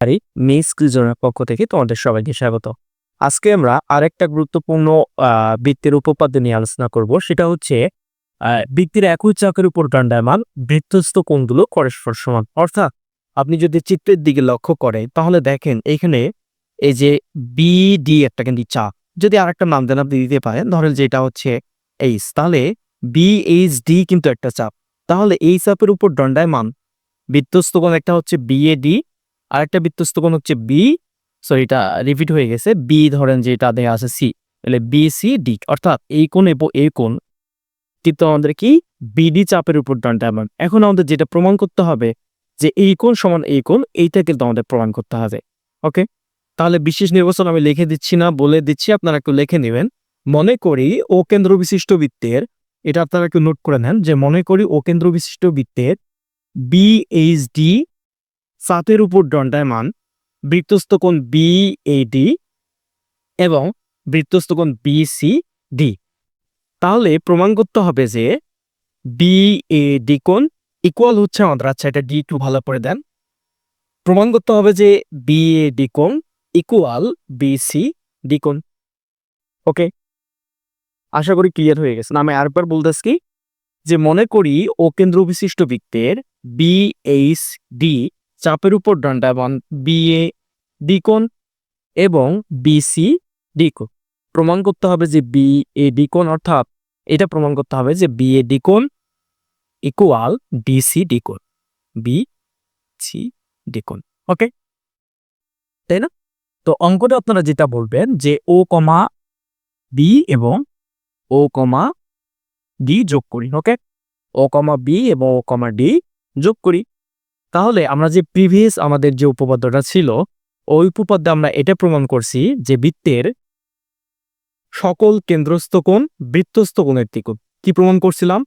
আরে মেস কুইজনের পক্ষ থেকে তোমাদের সবাইকে স্বাগত। আজকে আমরা আরেকটা গুরুত্বপূর্ণ বৃত্তের উপপাদ্য নিয়ে আলোচনা করব। সেটা হচ্ছে বৃত্তের একই চাকের উপর দণ্ডায়মান বৃত্তস্থ কোণগুলো পরস্পর সমান। অর্থাৎ আপনি যদি চিত্রের দিকে লক্ষ্য করেন, তাহলে দেখেন এখানে এই যে বিডি একটা কিন্তু চাপ যদি আরেকটা নাম দেন আপনি দিতে পারেন, ধরেন যে এটা হচ্ছে এইচ তাহলে বি বিএইচডি কিন্তু একটা চাপ তাহলে এই চাপের উপর দণ্ডায়মান বৃত্তস্থ কোণ একটা হচ্ছে বিএডি আর একটা বৃত্তস্থ কোণ হচ্ছে বি সরি এটা রিপিট হয়ে গেছে। বি ধরেন যে এটা দেওয়া আছে সি তাহলে বি সি ডি অর্থাৎ এই কোণ এবং এই কোণ, কিন্তু আমাদের কি বিডি চাপের উপর দণ্ডায়মান এখন আমাদের যেটা প্রমাণ করতে হবে যে এই কোণ সমান এই কোণ, এইটা কিন্তু আমাদের প্রমাণ করতে হবে ওকে তাহলে বিশেষ নির্বাচন আমি লিখে দিচ্ছি না, বলে দিচ্ছি, আপনারা একটু লিখে নেবেন। মনে করি ও কেন্দ্র বিশিষ্ট বৃত্তের, এটা আপনারা একটু নোট করে নেন, যে মনে করি ও কেন্দ্র বিশিষ্ট বৃত্তের বিএইচডি সাতের উপর দণ্ডায়মান বৃত্তস্থ কোণ ডি এবং বৃত্তস্থকোণ বি সি ডি তাহলে প্রমাণ করতে হবে যে বিএডি কোণ ইকুয়াল হচ্ছে আমাদের। আচ্ছা এটা ডি টু ভালো করে দেন। প্রমাণ করতে হবে যে বিএডি কোণ ইকুয়াল বিসি ডি কোণ। ওকে? আশা করি ক্লিয়ার হয়ে গেছে। না আমি আরেকবার বলতেছি কি যে মনে করি ও কেন্দ্র বিশিষ্ট বৃত্তের বিএইচ ডি চাপের উপর দণ্ডায়মান বিএ ডিকোণ এবং বিসি ডিকোণ। প্রমাণ করতে হবে যে বি এ ডিকোণ অর্থাৎ এটা প্রমাণ করতে হবে যে বি এ ডিকোণ ইকুয়াল ডিসি ডিকোণ বি সি ডিকোণ ওকে তাই না? তো অঙ্কটা আপনারা যেটা বলবেন যে ও কমা বি এবং ও কমা ডি যোগ করি ওকে ও কমা বি এবং ও কমা ডি যোগ করি। তাহলে আমরা যে প্রিভিয়াস আমাদের যে উপপাদ্যটা ছিল, ওই উপপাদ্যে আমরা এটা প্রমাণ করছি যে বৃত্তের সকল কেন্দ্রস্থ কোণ বৃত্তস্থ কোণের দ্বিগুণ কি প্রমাণ করছিলাম?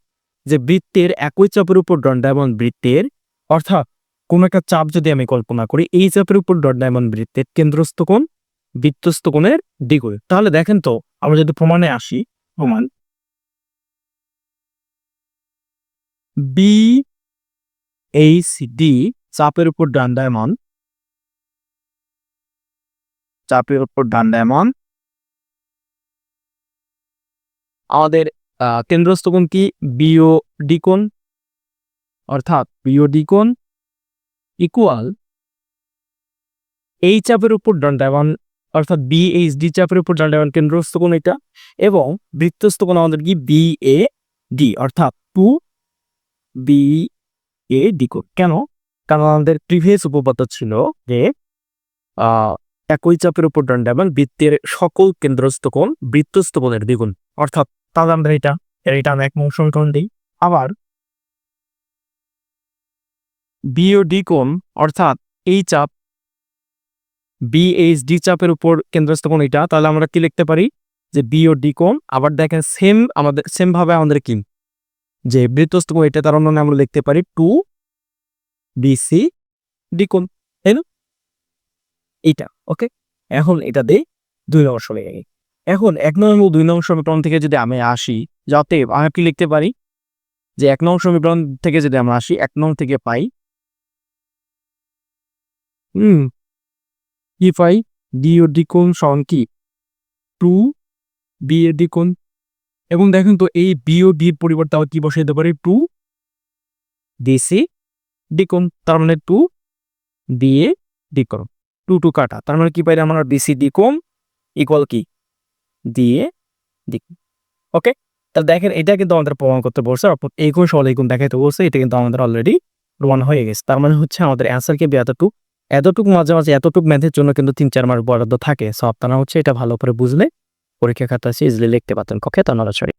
যে বৃত্তের একই চাপের উপর দণ্ডায়মান বৃত্তের, অর্থাৎ কোন একটা চাপ যদি আমি কল্পনা করি, এই চাপের উপর দণ্ডায়মান বৃত্তের কেন্দ্রস্থ কোণ বৃত্তস্থ কোণের দ্বিগুণ তাহলে দেখেন তো, আমরা যদি প্রমাণে আসি, প্রমাণ। বি এইচ ডি চাপের উপর দণ্ডায়মান চাপের উপর দণ্ডায়মান আমাদের আহ, কেন্দ্রস্থ কোণ কি? বিও ডি ডিকোণ অর্থাৎ বিও ডি ডিকোণ ইকুয়াল এই চাপের উপর দণ্ডায়মান অর্থাৎ বিএইচডি চাপের উপর দণ্ডায়মান কেন্দ্রস্থ কোণ এটা। এবং বৃত্তস্থ কোণ আমাদের কি? বি এ ডি অর্থাৎ টু বি এ ডিকো, কেন? কারণ আমাদের প্রিভিয়াস উপপাদ্য ছিল যে একই চাপের উপর দণ্ডায়মান বৃত্তের সকল কেন্দ্রস্থ কোণ বৃত্তস্থ কোণের দ্বিগুণ। অর্থাৎ তাহলে আমরা এটা এটা এক নং সমীকরণ দিই। আবার বিও ডি কোণ, অর্থাৎ এই চাপ বিএইচডি চাপের উপর কেন্দ্রস্থ কোণ এটা, তাহলে আমরা কি লিখতে পারি? যে বিও ডি কোণ, আবার দেখেন সেম আমাদের সেম ভাবে আমাদের কি? যে বৃত্তস্থ কোণ এটা তার অন্য আমরা লিখতে পারি টু বিসি ডিকোণ তাই না? এইটা ওকে এখন এটা দিয়ে দুই নম্বর সমীকরণ এখন এক নম্বর এবং দুই নম্বর সমীকরণ থেকে যদি আমি আসি, যাতে আমি কি লিখতে পারি? যে এক নম্বর সমীকরণ থেকে যদি আমরা আসি, এক নম্বর থেকে পাই, হুম, কি পাই? ডি ও ডি সমান কি? টু বি এ ডি কোণ এবং দেখেন তো এই বি ও ডির পরিবর্তে আবার কি বসে দিতে পারি? টু ডিসি ডিকোণ তার মানে টু দিয়ে ডিকোণ টু টু কাটা, তার মানে কি পাই আমরা ডিসি ডিকোণ ইকুয়াল কি? দিয়ে ডিকোণ ওকে তাহলে দেখেন, এটা কিন্তু আমাদের প্রমাণ করতে বলছে। অর্থাৎ এই সরল, এই কোণ দেখাইতে বলছে। এটা কিন্তু আমাদের অলরেডি প্রমাণ হয়ে গেছে। তার মানে হচ্ছে আমাদের অ্যান্সার কি? এতটুকু এতটুকু মাঝে মাঝে, এতটুকু ম্যাথের জন্য কিন্তু তিন, চার মাস বরাদ্দ থাকে। সো আপনারা হচ্ছে এটা ভালো করে বুঝলে পরীক্ষা খাতা ইজিলি লিখতে পারতেন। কক্ষে তা নড়াচড়ি